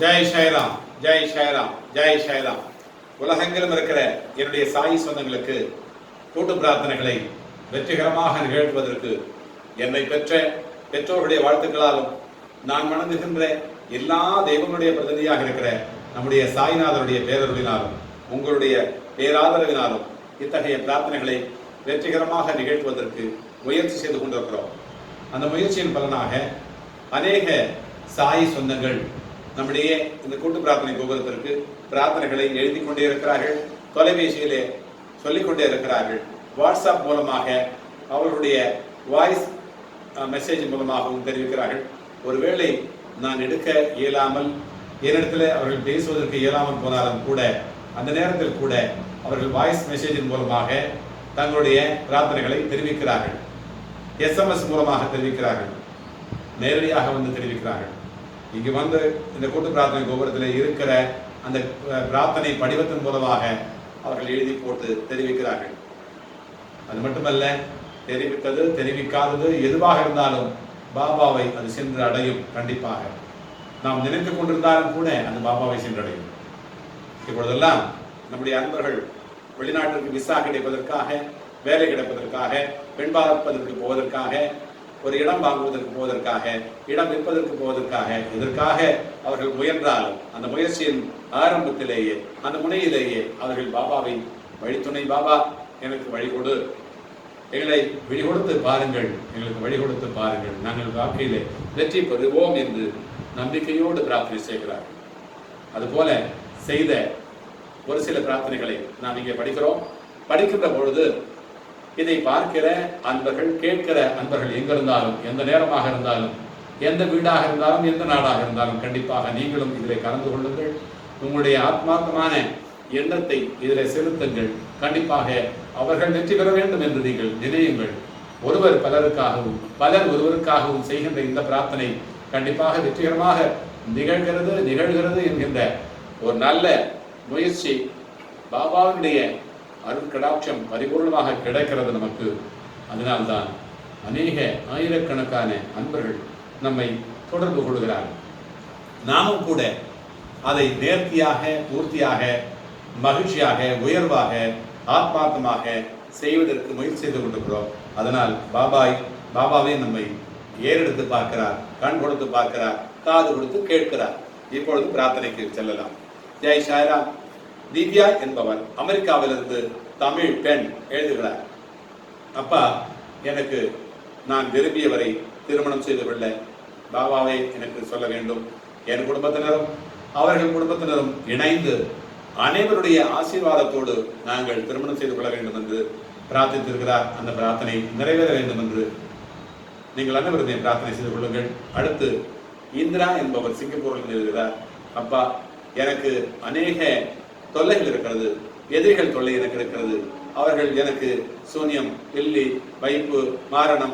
ஜெய் ஷைராம் ஜெய் ஷைராம் ஜெய் ஷைராம். உலகெங்கிலும் இருக்கிற என்னுடைய சாய் சொந்தங்களுக்கு கூட்டு பிரார்த்தனைகளை வெற்றிகரமாக நிகழ்த்துவதற்கு என்னை பெற்ற பெற்றோருடைய வாழ்த்துக்களாலும் நான் வணங்குகின்ற எல்லா தெய்வங்களுடைய பிரதிநிதியாக இருக்கிற நம்முடைய சாய்நாதருடைய பேரருளினாலும் உங்களுடைய பேராதரவினாலும் இத்தகைய பிரார்த்தனைகளை வெற்றிகரமாக நிகழ்த்துவதற்கு முயற்சி செய்து கொண்டிருக்கிறோம். அந்த முயற்சியின் பலனாக அநேக சாய் சொந்தங்கள் நம்முடைய இந்த கூட்டு பிரார்த்தனை கோபுரத்திற்கு பிரார்த்தனைகளை எழுதி கொண்டே இருக்கிறார்கள் தொலைபேசியிலே சொல்லிக்கொண்டே இருக்கிறார்கள். வாட்ஸ்அப் மூலமாக அவர்களுடைய வாய்ஸ் மெசேஜ் மூலமாகவும் தெரிவிக்கிறார்கள். ஒருவேளை நான் எடுக்க இயலாமல் என்னிடத்தில் அவர்கள் பேசுவதற்கு இயலாமல் போனாலும் கூட அந்த நேரத்தில் கூட அவர்கள் வாய்ஸ் மெசேஜின் மூலமாக தங்களுடைய பிரார்த்தனைகளை தெரிவிக்கிறார்கள். எஸ்எம்எஸ் மூலமாக தெரிவிக்கிறார்கள். நேரடியாக வந்து தெரிவிக்கிறார்கள். இங்கு வந்து இந்த கூட்டு பிரார்த்தனை கோபுரத்தில் இருக்கிற அந்த பிரார்த்தனை படிவத்தின் மூலமாக அவர்கள் எழுதி போட்டு தெரிவிக்கிறார்கள். அது மட்டுமல்ல தெரிவித்தது தெரிவிக்காதது எதுவாக இருந்தாலும் பாபாவை அது சென்று அடையும் கண்டிப்பாக. நாம் நினைத்து கொண்டிருந்தாலும் கூட அந்த பாபாவை சென்றடையும். இப்பொழுதெல்லாம் நம்முடைய அன்பர்கள் வெளிநாட்டிற்கு விசா கிடைப்பதற்காக வேலை கிடைப்பதற்காக பெண் பார்ப்பதற்கு போவதற்காக ஒரு இடம் வாங்குவதற்கு போவதற்காக இடம் விற்பதற்கு போவதற்காக இதற்காக அவர்கள் முயன்றாலும் அந்த முயற்சியின் ஆரம்பத்திலேயே அந்த முனையிலேயே அவர்கள் பாபாவை வழித்துணை பாபா எனக்கு வழி கொடு. எங்களை வழி கொடுத்து பாருங்கள். எங்களுக்கு வழி கொடுத்து பாருங்கள். நாங்கள் வாழ்க்கையிலே வெற்றி பெறுவோம் என்று நம்பிக்கையோடு பிரார்த்தனை செய்கிறார்கள் அதுபோல செய்த ஒரு சில பிரார்த்தனைகளை நாம் இங்கே படிக்கிறோம். படிக்கின்ற பொழுது இதை பார்க்கிற அன்பர்கள் கேட்கிற அன்பர்கள் எங்கிருந்தாலும் எந்த நேரமாக இருந்தாலும் எந்த வீடாக இருந்தாலும் எந்த நாடாக இருந்தாலும் கண்டிப்பாக நீங்களும் இதில் கலந்து கொள்ளுங்கள். உங்களுடைய ஆத்மார்த்தமான எண்ணத்தை இதில் செலுத்துங்கள். கண்டிப்பாக அவர்கள் வெற்றி பெற வேண்டும் என்று நீங்கள் நினையுங்கள். ஒருவர் பலருக்காகவும் பலர் ஒருவருக்காகவும் செய்கின்ற இந்த பிரார்த்தனை கண்டிப்பாக வெற்றிகரமாக நிகழ்கிறது நிகழ்கிறது என்கின்ற ஒரு நல்ல முயற்சி அருள் கடாட்சம் பரிபூர்ணமாக கிடைக்கிறது நமக்கு. அதனால்தான் அநேக ஆயிரக்கணக்கான அன்பர்கள் நம்மை தொடர்பு கொள்கிறார்கள். நாமும் கூட அதை நேர்த்தியாக பூர்த்தியாக மகிழ்ச்சியாக உயர்வாக ஆத்மார்த்தமாக செய்வதற்கு முயற்சி செய்து கொண்டிருக்கிறோம். அதனால் பாபாய் பாபாவே நம்மை ஏறெடுத்து பார்க்கிறார் கண் கொடுத்து பார்க்கிறார் காது கொடுத்து கேட்கிறார். இப்பொழுது பிரார்த்தனைக்கு செல்லலாம். ஜெய் சாய்ராம். திவ்யா என்பவர் அமெரிக்காவிலிருந்து தமிழ் பெண் எழுதுகிறார். அப்பா எனக்கு நான் விரும்பியவரை திருமணம் செய்து கொள்ள பாபாவை எனக்கு சொல்ல வேண்டும். என் குடும்பத்தினரும் அவர்கள் குடும்பத்தினரும் இணைந்து அனைவருடைய ஆசீர்வாதத்தோடு நாங்கள் திருமணம் செய்து கொள்ள வேண்டும் என்று பிரார்த்தித்திருக்கிறார். அந்த பிரார்த்தனை நிறைவேற வேண்டும் என்று நீங்கள் அனைவருமே பிரார்த்தனை செய்து கொள்ளுங்கள். அடுத்து இந்திரா என்பவர் சிங்கப்பூரில் எழுதுகிறார். அப்பா எனக்கு அநேக தொல்லைகள் இருக்கிறது எதிரிகள் தொல்லை எனக்கு இருக்கிறது. அவர்கள் எனக்கு சூனியம் வெள்ளி வைப்பு மாரணம்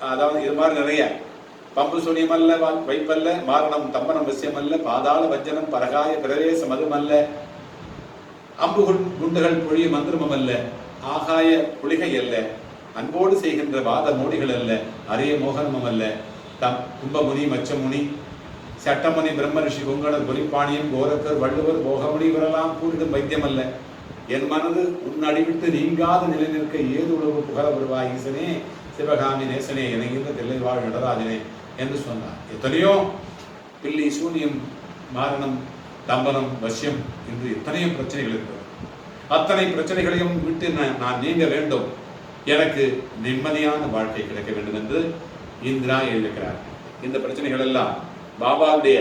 அதாவது இது மாதிரி நிறைய. பம்பு சூனியம் அல்ல வா- வைப்பல்ல மாரணம் தம்பனம் விஷயம் அல்ல பாதாள வஞ்சனம் பரகாய பிரவேச அல்ல. அம்பு குண்டுகள் பொழிய மந்திரமும் அல்ல. ஆகாய புலிகை அல்ல. அன்போடு செய்கின்ற வாத மோடிகள் அல்ல. அரிய மோகனமும் அல்ல. தம் கும்பமுனி மச்சமுனி சட்டமணி பிரம்ம ரிஷி கொங்கணர் பொலிப்பாணியம் கோரக்கர் வள்ளுவர் போகமணி இவரெல்லாம் கூறிடும் வைத்தியம் அல்ல என் மனது உன் அடிவிட்டு நீங்காது நிலை நிற்க ஏது உழவு புகழ வருவாய் ஈசனே? சிவகாமி நேசனே இணைகின்ற தில்லைவாழ் நடராஜனே என்று சொன்னார். எத்தனையோ பில்லி சூனியம் மாரணம் தம்பனம் வசியம் என்று எத்தனையோ பிரச்சனைகள் இருக்கிறது. அத்தனை பிரச்சனைகளையும் விட்டு நான் நான் நீங்க வேண்டும். எனக்கு நிம்மதியான வாழ்க்கை கிடைக்க வேண்டும் என்று இந்திரா எழுதுகிறார் இந்த பிரச்சனைகள் எல்லாம் பாபாவுடைய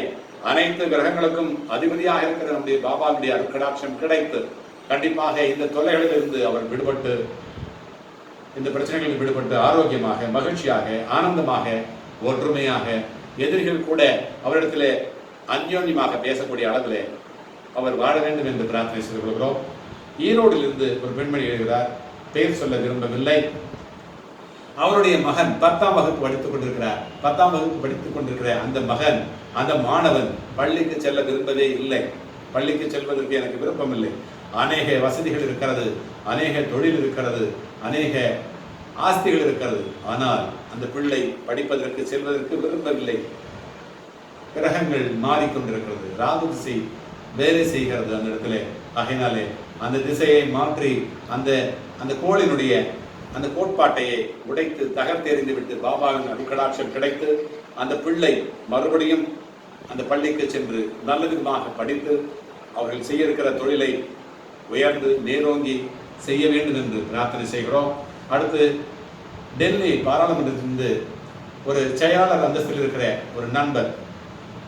அனைத்து கிரகங்களுக்கும் அதிபதியாக இருக்கிற நம்முடைய பாபாவுடைய அருக்கடாட்சம் கிடைத்து கண்டிப்பாக இந்த தொல்லைகளிலிருந்து அவர் விடுபட்டு இந்த பிரச்சனைகளில் விடுபட்டு ஆரோக்கியமாக மகிழ்ச்சியாக ஆனந்தமாக ஒற்றுமையாக எதிரிகள் கூட அவரிடத்தில் அந்யோன்யமாக பேசக்கூடிய அளவிலே அவர் வாழ வேண்டும் என்று பிரார்த்தனை செய்து கொள்கிறோம். ஈரோடிலிருந்து ஒரு பெண்மணி எழுகிறார் பெயர் சொல்ல விரும்பவில்லை. அவருடைய மகன் பத்தாம் வகுப்பு படித்துக் கொண்டிருக்கிறார். பத்தாம் வகுப்பு படித்துக் கொண்டிருக்கிற அந்த மகன் அந்த மாணவன் பள்ளிக்கு செல்ல விரும்பவே இல்லை. பள்ளிக்கு செல்வதற்கு எனக்கு விருப்பம் இல்லை அநேக வசதிகள் இருக்கிறது அநேக தொழில் இருக்கிறது அநேக ஆஸ்திகள் இருக்கிறது. ஆனால் அந்த பிள்ளை படிப்பதற்கு செல்வதற்கு விரும்பவில்லை. கிரகங்கள் மாறிக்கொண்டிருக்கிறது ராகு திசை வேலை செய்கிறது அந்த இடத்துல. ஆகையினாலே அந்த திசையை மாற்றி அந்த அந்த கோளினுடைய அந்த கோட்பாட்டையை உடைத்து தகர்த்தெறிந்து விட்டு பாபாவின் அருக்கடாட்சம் கிடைத்து அந்த பிள்ளை மறுபடியும் அந்த பள்ளிக்கு சென்று நல்ல விதமாக படித்து அவர்கள் செய்ய இருக்கிற தொழிலை உயர்ந்து நேரோங்கி செய்ய வேண்டும் என்று பிரார்த்தனை செய்கிறோம். அடுத்து டெல்லி பாராளுமன்றத்திலிருந்து ஒரு செயலாளர் அந்தஸ்தில் இருக்கிற ஒரு நண்பர்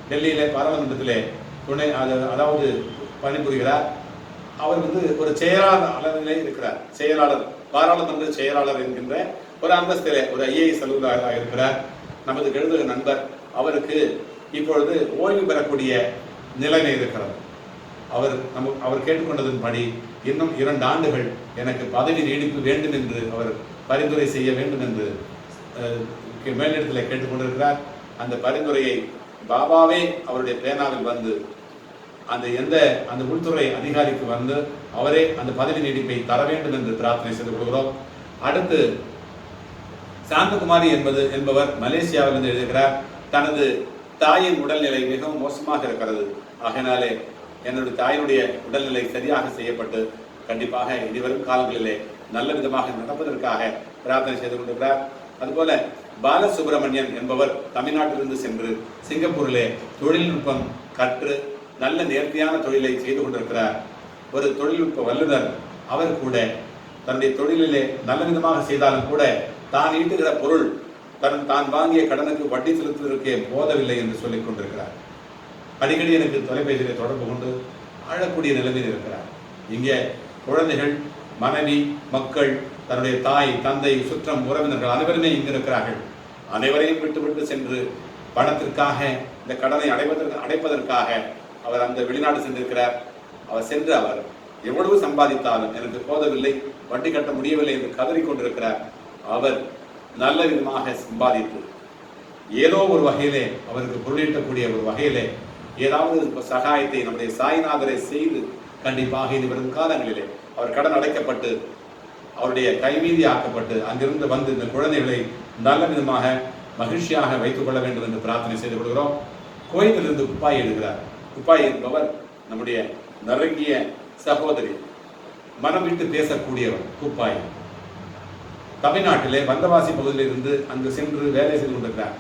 டெல்லியில பாராளுமன்றத்தில் துணை அதாவது பணிபுரிகிறார். அவர் வந்து ஒரு செயலாளர் அளவிலே இருக்கிறார். செயலாளர் பாராளுமன்ற செயலாளர் என்கின்ற ஒரு அந்தஸ்திலே ஒரு ஐஏஎஸ் அலுவலராக இருக்கிறார் நமது கெழுதக நண்பர் அவருக்கு இப்பொழுது ஓய்வு பெறக்கூடிய நிலைமை இருக்கிறது. அவர் நம்ம அவர் கேட்டுக்கொண்டதன்படி இன்னும் இரண்டு ஆண்டுகள் எனக்கு பதவி நீடிப்பு வேண்டும் என்று அவர் பரிந்துரை செய்ய வேண்டும் என்று மேலிடத்தில் கேட்டுக்கொண்டிருக்கிறார். அந்த பரிந்துரையை பாபாவே அவருடைய பேனாவில் வந்து அந்த எந்த அந்த உள்துறை அதிகாரிக்கு வந்து அவரே அந்த பதவி நீடிப்பை தர வேண்டும் என்று பிரார்த்தனை செய்து கொள்கிறோம். அடுத்து சாந்தகுமாரி என்பது என்பவர் மலேசியாவிலிருந்து எழுதுகிறார் தனது தாயின் உடல்நிலை மிகவும் மோசமாக இருக்கிறது. ஆகினாலே என்னுடைய தாயினுடைய உடல்நிலை சரியாக செய்யப்பட்டு கண்டிப்பாக இனிவரும் காலங்களிலே நல்ல விதமாக நடப்பதற்காக பிரார்த்தனை செய்து கொண்டிருக்கிறார். அதுபோல பாலசுப்ரமணியன் என்பவர் தமிழ்நாட்டிலிருந்து சென்று சிங்கப்பூரிலே தொழில்நுட்பம் கற்று நல்ல நேர்த்தியான தொழிலை செய்து கொண்டிருக்கிறார் ஒரு தொழில்நுட்ப வல்லுநர் அவர் கூட தன்னுடைய தொழிலிலே நல்ல விதமாக செய்தாலும் கூட தான் ஈட்டுகிற பொருள் தன் தான் வாங்கிய கடனுக்கு வட்டி செலுத்துவதற்கே போதவில்லை என்று சொல்லிக் கொண்டிருக்கிறார். அடிக்கடி எனக்கு தொலைபேசியை தொடர்பு கொண்டு அழக்கூடிய நிலைமையில் இருக்கிறார். இங்கே குழந்தைகள் மனைவி மக்கள் தன்னுடைய தாய் தந்தை சுற்றம் உறவினர்கள் அனைவருமே இங்கு இருக்கிறார்கள். அனைவரையும் விட்டு விட்டு சென்று பணத்திற்காக இந்த கடனை அடைவதற்கு அடைப்பதற்காக அவர் அந்த வெளிநாடு சென்றிருக்கிறார். அவர் சென்று அவர் எவ்வளவு சம்பாதித்தாலும் எனக்கு போதவில்லை வட்டி கட்ட முடியவில்லை என்று கதறி கொண்டிருக்கிறார் அவர் நல்ல விதமாக சம்பாதித்து ஏதோ ஒரு வகையிலே அவருக்கு பொருளீட்டக்கூடிய ஒரு வகையிலே ஏதாவது சகாயத்தை நம்முடைய சாய்நாதரை செய்து கண்டிப்பாக இனி வரும் காலங்களிலே அவர் கடன் அடைக்கப்பட்டு அவருடைய கைமீதி ஆக்கப்பட்டு அங்கிருந்து வந்து இந்த குழந்தைகளை நல்ல விதமாக மகிழ்ச்சியாக வைத்துக் கொள்ள வேண்டும் என்று பிரார்த்தனை செய்து கொள்கிறோம். கோயிலிருந்து குப்பாய் எடுக்கிறார். குப்பாய் என்பவர் நம்முடைய நெருங்கிய சகோதரி மனம் விட்டு பேசக்கூடியவர் குப்பாய். தமிழ்நாட்டிலே வந்தவாசி பகுதியிலிருந்து அங்கு சென்று வேலை செய்து கொண்டிருக்கிறார்.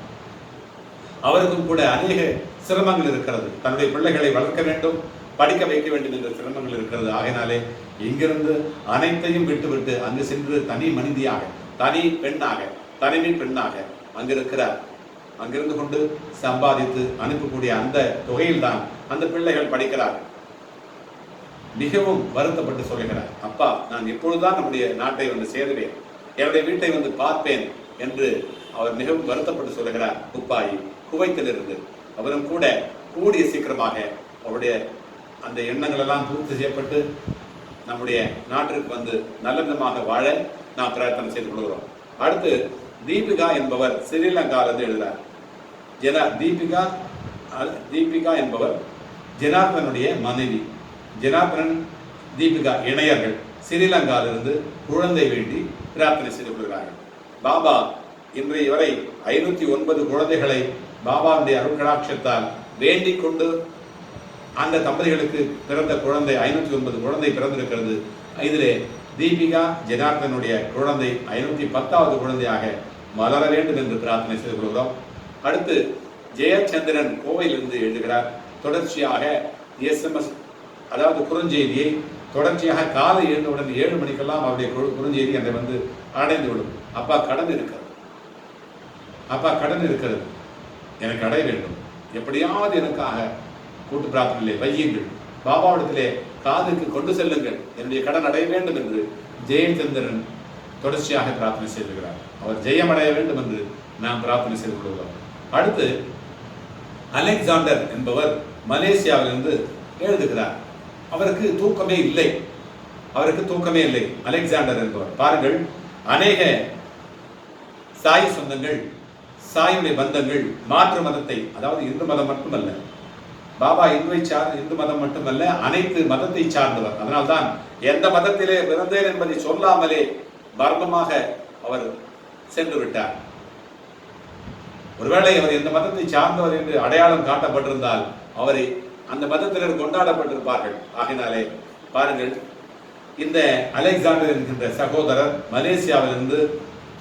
அவருக்கும் கூட அநேக சிரமங்கள் இருக்கிறது. தன்னுடைய பிள்ளைகளை வளர்க்க வேண்டும் படிக்க வைக்க வேண்டும் என்ற சிரமங்கள் இருக்கிறது. ஆகையினாலே இங்கிருந்து அனைத்தையும் விட்டுவிட்டு அங்கு சென்று தனி மனிதியாக தனி பெண்ணாக தனிமை பெண்ணாக அங்கிருக்கிறார் அங்கிருந்து கொண்டு சம்பாதித்து அனுப்பக்கூடிய அந்த தொகையில்தான் அந்த பிள்ளைகள் படிக்கிறார்கள் மிகவும் வருத்தப்பட்டு சொல்லுகிறார் அப்பா நான் எப்பொழுதுதான் நம்முடைய நாட்டை வந்து சேருவேன் என்னுடைய வீட்டை வந்து பார்ப்பேன் என்று அவர் மிகவும் வருத்தப்பட்டு சொல்லுகிறார் துப்பாயி குவைத்திலிருந்து. அவரும் கூட கூடிய சீக்கிரமாக அவருடைய அந்த எண்ணங்கள் எல்லாம் பூர்த்தி செய்யப்பட்டு நம்முடைய நாட்டிற்கு வந்து நல்ல விதமாக வாழ நாம் பிரார்த்தனை செய்து கொள்கிறோம். அடுத்து தீபிகா என்பவர் ஸ்ரீலங்காவிலிருந்து எழுதுகிறார் ஜெனா தீபிகா தீபிகா என்பவர் ஜனார்தனுடைய மனைவி. ஜனார்தனன் தீபிகா இணையர்கள். ஸ்ரீலங்காவிலிருந்து குழந்தை வேண்டி பிரார்த்தனை செய்து கொள்கிறார்கள். பாபா இன்றைய வரை ஐநூத்தி ஒன்பது குழந்தைகளை பாபாவுடைய அருட்கடாட்சத்தால் வேண்டிக் கொண்டு அந்த தம்பதிகளுக்கு பிறந்த குழந்தை ஐநூத்தி ஒன்பது குழந்தை பிறந்திருக்கிறது. இதிலே தீபிகா ஜனார்தனுடைய குழந்தை ஐநூத்தி பத்தாவது குழந்தையாக மலர வேண்டும் என்று பிரார்த்தனை செய்து கொள்கிறோம். அடுத்து ஜெயச்சந்திரன் கோவையிலிருந்து எழுதுகிறார். தொடர்ச்சியாக எஸ்எம்எஸ் அதாவது குறுஞ்செய்தியை தொடர்ச்சியாக காலை எழுந்தவுடன் ஏழு மணிக்கெல்லாம் அவருடைய குறுஞ்செய்தி அதை வந்து அடைந்து விடும் அப்பா கடன் இருக்கிறது. அப்பா கடன் இருக்கிறது. எனக்கு அடைய வேண்டும். எப்படியாவது எனக்காக கூட்டு பிரார்த்தனையிலே வையுங்கள். பாபாவிடத்திலே காதுக்கு கொண்டு செல்லுங்கள். என்னுடைய கடன் அடைய வேண்டும் என்று ஜெயச்சந்திரன் தொடர்ச்சியாக பிரார்த்தனை செய்திருக்கிறார் அவர் ஜெயம் அடைய வேண்டும் என்று நாம் பிரார்த்தனை செய்து கொள்கிறோம். அடுத்து அலெக்சாண்டர் என்பவர் மலேசியாவிலிருந்து எழுதுகிறார். அவருக்கு தூக்கமே இல்லை. அவருக்கு தூக்கமே இல்லை. அலெக்சாண்டர் என்பவர். பாருங்கள் அநேக சாய் சொந்தங்கள் சாயுடைய பந்தங்கள் மாற்று மதத்தை அதாவது இந்து மதம் மட்டுமல்ல பாபா இந்துவை சார் இந்து மதம் மட்டுமல்ல அனைத்து மதத்தை சார்ந்தவர். அதனால்தான் எந்த மதத்திலே பிறந்தேன் என்பதை சொல்லாமலே மர்மமாக அவர் சென்று விட்டார். ஒருவேளை அவர் எந்த மதத்தை சார்ந்தவர் என்று அடையாளம் காட்டப்பட்டிருந்தால் அவரை அந்த மதத்தினர் கொண்டாடப்பட்டிருப்பார்கள். ஆகினாலே பாருங்கள் இந்த அலெக்சாண்டர் என்கின்ற சகோதரர் மலேசியாவிலிருந்து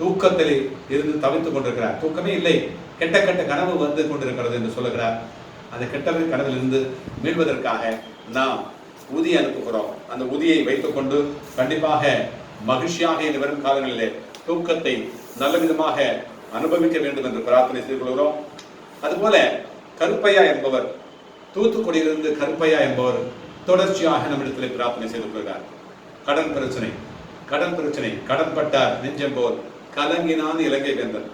தூக்கத்தில் இருந்து தவித்துக் கொண்டிருக்கிறார். தூக்கமே இல்லை கெட்ட கெட்ட கனவு வந்து கொண்டிருக்கிறது என்று சொல்லுகிறார். அந்த கெட்ட கனவிலிருந்து மீள்வதற்காக நாம் உதி அனுப்புகிறோம். அந்த உதியை வைத்துக்கொண்டு கண்டிப்பாக மகிழ்ச்சியாக இனி வரும் காலங்களிலே தூக்கத்தை நல்ல விதமாக அனுபவிக்க வேண்டும் என்று பிரார்த்தனை செய்து கொள்கிறோம். அதுபோல கருப்பையா என்பவர் தூத்துக்குடியிலிருந்து கருப்பையா என்பவர் தொடர்ச்சியாக நம்மிடத்தில் பிரார்த்தனை செய்து கொள்கிறார். கடன் பிரச்சனை கடன் பிரச்சனை கடன் பட்டார் நெஞ்சம் கலங்கினான் இலங்கை வேந்தன்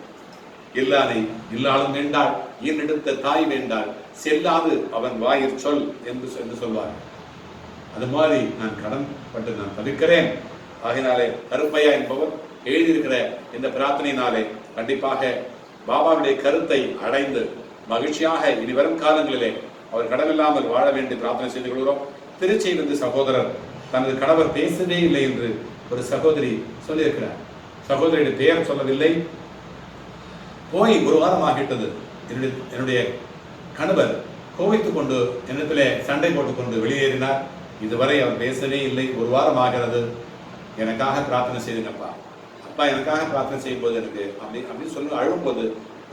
இல்லானை இல்லாலும் வேண்டாள் என்னெடுத்த தாய் வேண்டாள் செல்லாது அவன் வாயிற் சொல் என்று என்று சொல்வார். அது மாதிரி நான் கடன் பட்டு நான் தவிர்க்கிறேன். ஆகினாலே கருப்பையா என்பவர் எழுதியிருக்கிற இந்த பிரார்த்தனையினாலே கண்டிப்பாக பாபாவுடைய கருத்தை அடைந்து மகிழ்ச்சியாக இனி வரும் காலங்களிலே அவர் கடனில்லாமல் வாழ வேண்டி பிரார்த்தனை செய்து கொள்கிறோம். திருச்சியிலிருந்து சகோதரர் தனது கணவர் பேசவே இல்லை என்று ஒரு சகோதரி சொல்லியிருக்கிறார். சகோதரியுடைய பெயர் சொல்லவில்லை. போய் ஒரு வாரம் ஆகிட்டது என்னுடைய என்னுடைய கணவர் கோவித்துக் கொண்டு என்னிடத்திலே சண்டை போட்டுக்கொண்டு வெளியேறினார். இதுவரை அவர் பேசவே இல்லை. ஒரு வாரம் ஆகிறது. எனக்காக பிரார்த்தனை செய்துங்கப்பா. அப்பா எனக்காக பிரார்த்தனை செய்யும்போது எனக்கு அப்படி அப்படின்னு சொல்லி அழும்போது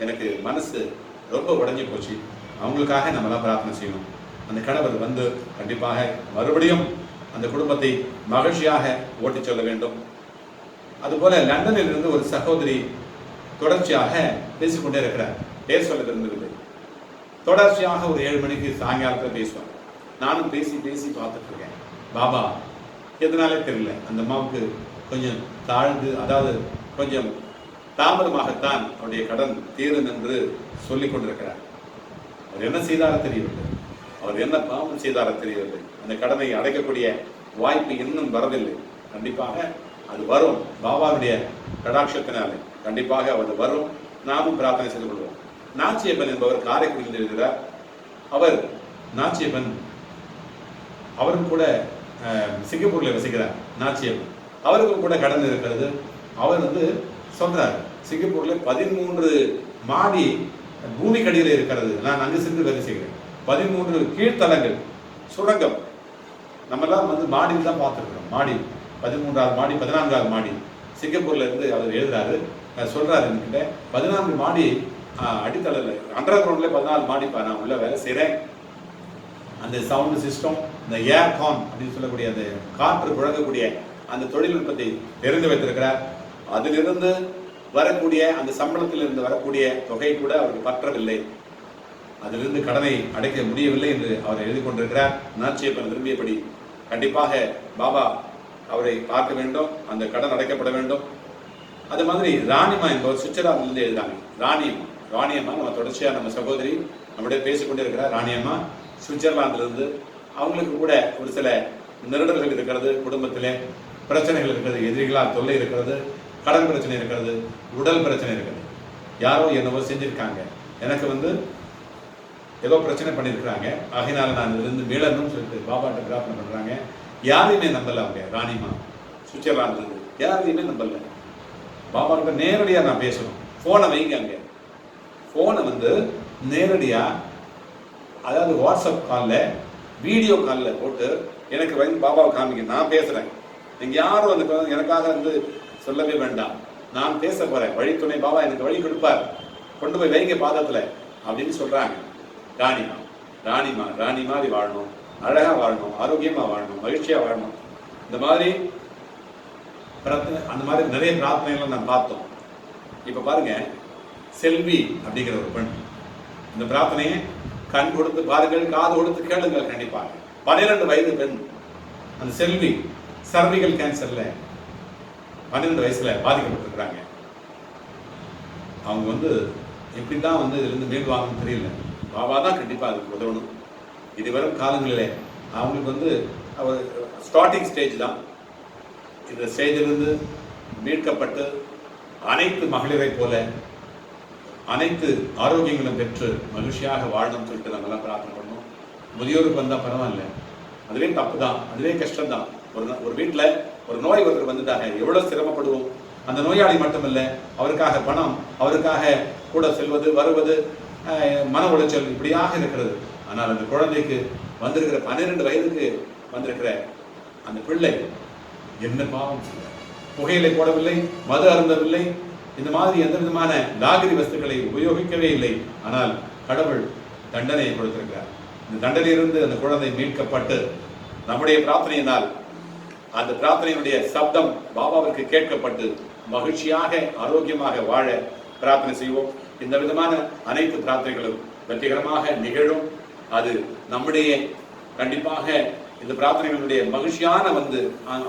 எனக்கு மனசு ரொம்ப உடஞ்சி போச்சு. அவங்களுக்காக நம்மலாம் பிரார்த்தனை செய்யணும். அந்த கணவர் வந்து கண்டிப்பாக மறுபடியும் அந்த குடும்பத்தை மகிழ்ச்சியாக ஓட்டிச் சொல்ல வேண்டும். அதுபோல லண்டனில் இருந்து ஒரு சகோதரி தொடர்ச்சியாக பேசிக்கொண்டே இருக்கிறார். பேர் சொல்ல விரும்பவில்லை. தொடர்ச்சியாக ஒரு ஏழு மணிக்கு சாயங்காலத்தில் பேசுவாங்க நானும் பேசி பேசி பார்த்துட்டு இருக்கேன். பாபா எதனாலே தெரியல? அந்த அம்மாவுக்கு கொஞ்சம் தாழ்ந்து அதாவது கொஞ்சம் தாமதமாகத்தான் அவருடைய கடன் தீரும் என்று சொல்லிக் கொண்டிருக்கிறார். அவர் என்ன செய்தாரோ தெரியவில்லை. அவர் என்ன பாவம் செய்தாரோ தெரியவில்லை. அந்த கடனை அடைக்கக்கூடிய வாய்ப்பு இன்னும் வரவில்லை. கண்டிப்பாக அது வரும். பாபாவுடைய கடாட்சத்தினாலே கண்டிப்பாக அது வரும். நாமும் பிரார்த்தனை செய்து கொள்வோம். நாச்சியப்பன் என்பவர் காரைக்குடியில் இருக்கிறார் அவர் நாச்சியப்பன் அவரும் கூட சிங்கப்பூரில் வசிக்கிறார் நாச்சியம் அவருக்கும் கூட கடன் இருக்கிறது. அவர் வந்து சொல்கிறார் சிங்கப்பூரில் பதிமூன்று மாடி பூமி கடியில் இருக்கிறது. நான் அங்கு சென்று வேலை செய்கிறேன். பதிமூன்று கீழ்த்தலங்கள் சுரங்கம். நம்மெல்லாம் வந்து மாடியில் தான் பார்த்துருக்குறோம். மாடி பதிமூன்றாவது மாடி பதினான்காவது மாடி. சிங்கப்பூர்ல இருந்து அவர் எழுதுறாரு அஹ் சொல்றாரு என்கிட்ட பதினான்கு மாடி அடித்தளத்தில் அண்டர் கிரவுண்ட்ல பதினாலு மாடி நான் உள்ள வேலை செய்கிறேன் அந்த சவுண்டு சிஸ்டம் இந்த ஏர் கான் அப்படின்னு சொல்லக்கூடிய அந்த காற்று புழங்கக்கூடிய அந்த தொழில்நுட்பத்தை தெரிந்து வைத்திருக்கிறார். அதிலிருந்து வரக்கூடிய அந்த சம்பளத்திலிருந்து வரக்கூடிய தொகை கூட அவருக்கு பற்றவில்லை. அதிலிருந்து கடனை அடைக்க முடியவில்லை என்று அவர் எழுதி கொண்டிருக்கிறார். நாச்சியப்பன் விரும்பியபடி கண்டிப்பாக பாபா அவரை பார்க்க வேண்டும். அந்த கடன் அடைக்கப்பட வேண்டும். அது மாதிரி ராணிமா என்பவர் சுவிட்சர்லாந்திலிருந்து எழுதுறாங்க ராணியம்மா ராணியம்மா நம்ம தொடர்ச்சியா நம்ம சகோதரி நம்முடைய பேசிக்கொண்டே இருக்கிறார் ராணியம்மா சுவிட்சர்லாந்துலேருந்து அவங்களுக்கு கூட ஒரு சில நெருடல்கள் இருக்கிறது குடும்பத்தில் பிரச்சனைகள் இருக்கிறது எதிரிகளால் தொல்லை இருக்கிறது கடன் பிரச்சனை இருக்கிறது உடல் பிரச்சனை இருக்கிறது யாரோ என்னவோ செஞ்சுருக்காங்க. எனக்கு வந்து ஏதோ பிரச்சனை பண்ணியிருக்கிறாங்க ஆகையினால நான் இருந்து மீளணும்னு சொல்லிட்டு பாபாட்ட பிரார்த்தனை பண்ணுறாங்க யாரையுமே நம்பலை அவங்க ராணிமா சுவிட்சர்லாந்து யாரையுமே நம்பல. பாபா கிட்ட நான் பேசணும். ஃபோனை வைங்க அங்கே. ஃபோனை வந்து நேரடியாக அதாவது வாட்ஸ்அப் காலில் வீடியோ காலில் போட்டு எனக்கு வந்து பாபாவை காமிங்க நான் பேசுறேன். நீங்க யாரும் எனக்கு வந்து எனக்காக வந்து சொல்லவே வேண்டாம். நான் பேச போறேன். வழித்துணை பாபா எனக்கு வழி கொடுப்பார். கொண்டு போய் வைங்க பாதத்துல அப்படின்னு சொல்றாங்க. ராணிமா ராணிமா ராணி மாதிரி வாழணும். அழகா வாழணும் ஆரோக்கியமா வாழணும் மகிழ்ச்சியா வாழணும். இந்த மாதிரி பிரார்த்தனை அந்த மாதிரி நிறைய பிரார்த்தனைகளை நான் பார்த்தோம். இப்போ பாருங்க செல்வி அப்படிங்கிற ஒரு பெண். இந்த பிரார்த்தனையை கண் கொடுத்து பாருங்கள் காது கொடுத்து கேளுங்கள் கண்டிப்பாக பன்னிரெண்டு வயது பெண். அந்த செல்வி சர்விகல் கேன்சர்ல பன்னிரெண்டு வயசுல பாதிக்கப்பட்டிருக்கிறாங்க. அவங்க வந்து எப்படி தான் வந்து இதுலேருந்து மேல் வாங்கணும்னு தெரியல. பாபா தான் கண்டிப்பாக அதுக்கு உதவணும். இது காலங்களில் அவங்களுக்கு வந்து அவர் ஸ்டார்டிங் ஸ்டேஜ் தான். இந்த ஸ்டேஜிலிருந்து மீட்கப்பட்டு அனைத்து மகளிரை போல அனைத்து ஆரோக்கியங்களும் பெற்று மகிழ்ச்சியாக வாழணும்னு சொல்லிட்டு நாங்கள்லாம் பிரார்த்தனை பண்ணோம். முதியோருக்கு வந்தால் பரவாயில்ல. அதுவே தப்பு தான் அதுவே கஷ்டம் தான் ஒரு ஒரு வீட்டில் ஒரு நோய் ஒருத்தர் வந்துட்டாங்க. எவ்வளோ சிரமப்படுவோம். அந்த நோயாளி மட்டுமல்ல அவருக்காக பணம் அவருக்காக கூட செல்வது வருவது மன உளைச்சல் இப்படியாக இருக்கிறது. ஆனால் அந்த குழந்தைக்கு வந்திருக்கிற பன்னிரெண்டு வயதுக்கு வந்திருக்கிற அந்த பிள்ளை என்ன பாவம் புகையிலை போடவில்லை மது அருந்தவில்லை இந்த மாதிரி எந்த விதமான லாகரி வஸ்துக்களை உபயோகிக்கவே இல்லை. ஆனால் கடவுள் தண்டனையை கொடுத்திருக்கிறார். இந்த தண்டனையிலிருந்து அந்த குழந்தை மீட்கப்பட்டு நம்முடைய பிரார்த்தனையினால் அந்த பிரார்த்தனையினுடைய சப்தம் பாபாவிற்கு கேட்கப்பட்டு மகிழ்ச்சியாக ஆரோக்கியமாக வாழ பிரார்த்தனை செய்வோம். இந்த விதமான அனைத்து பிரார்த்தனைகளும் வெற்றிகரமாக நிகழும். அது நம்முடைய கண்டிப்பாக இந்த பிரார்த்தனைகளுடைய மகிழ்ச்சியான வந்து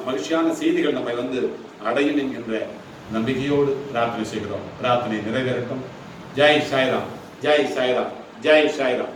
மகிழ்ச்சியான செய்திகள் நம்மை வந்து அடையும் என்கின்ற நம்பிக்கையோடு பிரார்த்தனை செய்கிறோம். பிரார்த்தனை நிறைவேறட்டும். ஜெய் சாய்ராம் ஜெய் சாய்ராம் ஜெய் சாய்ராம்.